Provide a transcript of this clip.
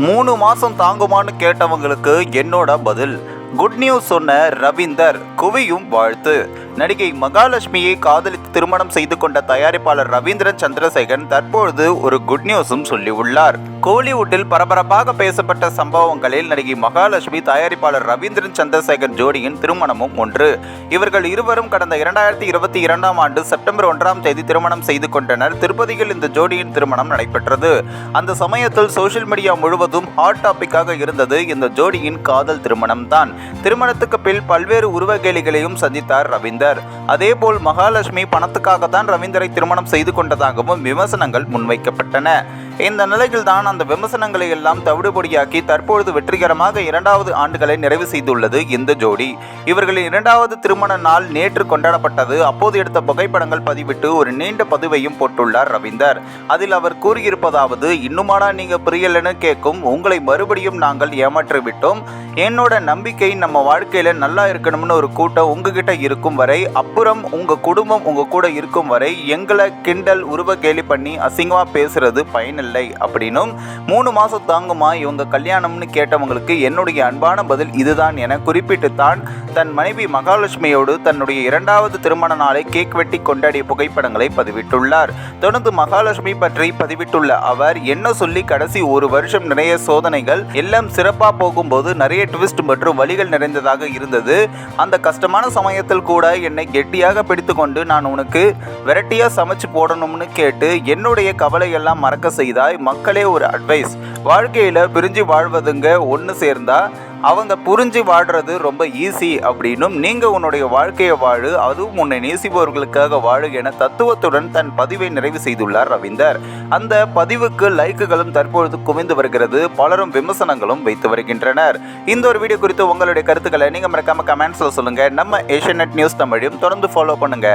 மூணு மாதம் தாங்குமான்னு கேட்டவங்களுக்கு என்னோட பதில். குட் நியூஸ் சொன்ன ரவீந்தர் குவியும் வாழ்த்து. நடிகை மகாலட்சுமியை காதலித்து திருமணம் செய்து கொண்ட தயாரிப்பாளர் ரவீந்திரன் சந்திரசேகரன் தற்பொழுது ஒரு குட் நியூஸும் சொல்லியுள்ளார். கோலிவுட்டில் பரபரப்பாக பேசப்பட்ட சம்பவங்களில் நடிகை மகாலட்சுமி தயாரிப்பாளர் ரவீந்திரன் சந்திரசேகர் ஜோடியின் திருமணமும் ஒன்று. இவர்கள் இருவரும் கடந்த இரண்டாயிரத்தி இருபத்தி இரண்டாம் ஆண்டு செப்டம்பர் ஒன்றாம் தேதி திருமணம் செய்து கொண்டனர். திருப்பதியில் இந்த ஜோடியின் திருமணம் நடைபெற்றது. அந்த சமயத்தில் சோஷியல் மீடியா முழுவதும் ஹாட் டாபிக்காக இருந்தது. இந்த ஜோடியின் காதல் திருமணம் தான் திருமணத்துக்கு பின் பல்வேறு உருவகேலிகளையும் சந்தித்தார் ரவீந்தர். அதேபோல் மகாலட்சுமி பணத்துக்காக தான் ரவீந்தரை திருமணம் செய்து கொண்டதாகவும் விமர்சனங்கள் முன்வைக்கப்பட்டன. இந்த நிலையில் தான் அந்த விமர்சனங்களை எல்லாம் தவிடுபடியாக்கி தற்பொழுது வெற்றிகரமாக இரண்டாவது ஆண்டுகளை நிறைவு செய்துள்ளது இந்த ஜோடி. இவர்களின் இரண்டாவது திருமண நாள் நேற்று கொண்டாடப்பட்டது. அப்போது எடுத்த புகைப்படங்கள் பதிவிட்டு ஒரு நீண்ட பதிவையும் போட்டுள்ளார் ரவீந்தர். அதில் அவர் கூறியிருப்பதாவது இன்னுமாடா நீங்க புரியலன்னு கேட்கும் உங்களை மறுபடியும் நாங்கள் ஏமாற்றி விட்டோம் என்னோட நம்பிக்கை நம்ம வாழ்க்கையில நல்லா இருக்கணும்னு ஒரு கூட்டம் உங்ககிட்ட இருக்கும் வரை அப்புறம் உங்க குடும்பம் உங்க கூட இருக்கும் வரை எங்களை கிண்டல் உருவ கேலி பண்ணி அசிங்கமா பேசுறது பயனில்லை அப்படின்னும் மூணு மாசம் தாங்குமா இவங்க கல்யாணம்னு கேட்டவங்களுக்கு என்னுடைய அன்பான பதில் இதுதான் என குறிப்பிட்டு தான் தன் மனைவி மகாலட்சுமியோடு தன்னுடைய இரண்டாவது திருமண நாளை கேக் வெட்டி கொண்டாடிய புகைப்படங்களை பதிவிட்டுள்ளார். தொடர்ந்து மகாலட்சுமி பற்றி பதிவிட்டுள்ள அவர் என்ன சொல்லி கடைசி ஒரு வருஷம் நிறைய சோதனைகள் எல்லாம் சிறப்பாக போகும்போது நிறைய ட்விஸ்ட் மற்றும் வழிகள் நிறைந்ததாக இருந்தது. அந்த கஷ்டமான சமயத்தில் கூட என்னை கெட்டியாக பிடித்துக்கொண்டு நான் உனக்கு வெரைட்டியாக சமைச்சு போடணும்னு கேட்டு என்னுடைய கவலையெல்லாம் மறக்க செய்தாய். மக்களே ஒரு அட்வைஸ் வாழ்க்கையில் பிரிஞ்சு வாழ்வதுங்க ஒன்று சேர்ந்தா அவங்க புரிஞ்சு வாழ்றது ரொம்ப ஈஸி அப்படின்னும் நீங்க உன்னுடைய வாழ்க்கையை வாழு அதுவும் உன்னை நேசிப்பவர்களுக்காக வாழு என தத்துவத்துடன் தன் பதிவை நிறைவு செய்துள்ளார் ரவீந்தர். அந்த பதிவுக்கு லைக்குகளும் தற்பொழுது குவிந்து வருகிறது பலரும் விமர்சனங்களும் வைத்து வருகின்றனர். இந்த ஒரு வீடியோ குறித்து உங்களுடைய கருத்துக்களை நீங்க மறக்காம கமெண்ட்ஸ்ல சொல்லுங்க. நம்ம ஏஷியநெட் நியூஸ் தமிழையும் தொடர்ந்து ஃபாலோ பண்ணுங்க.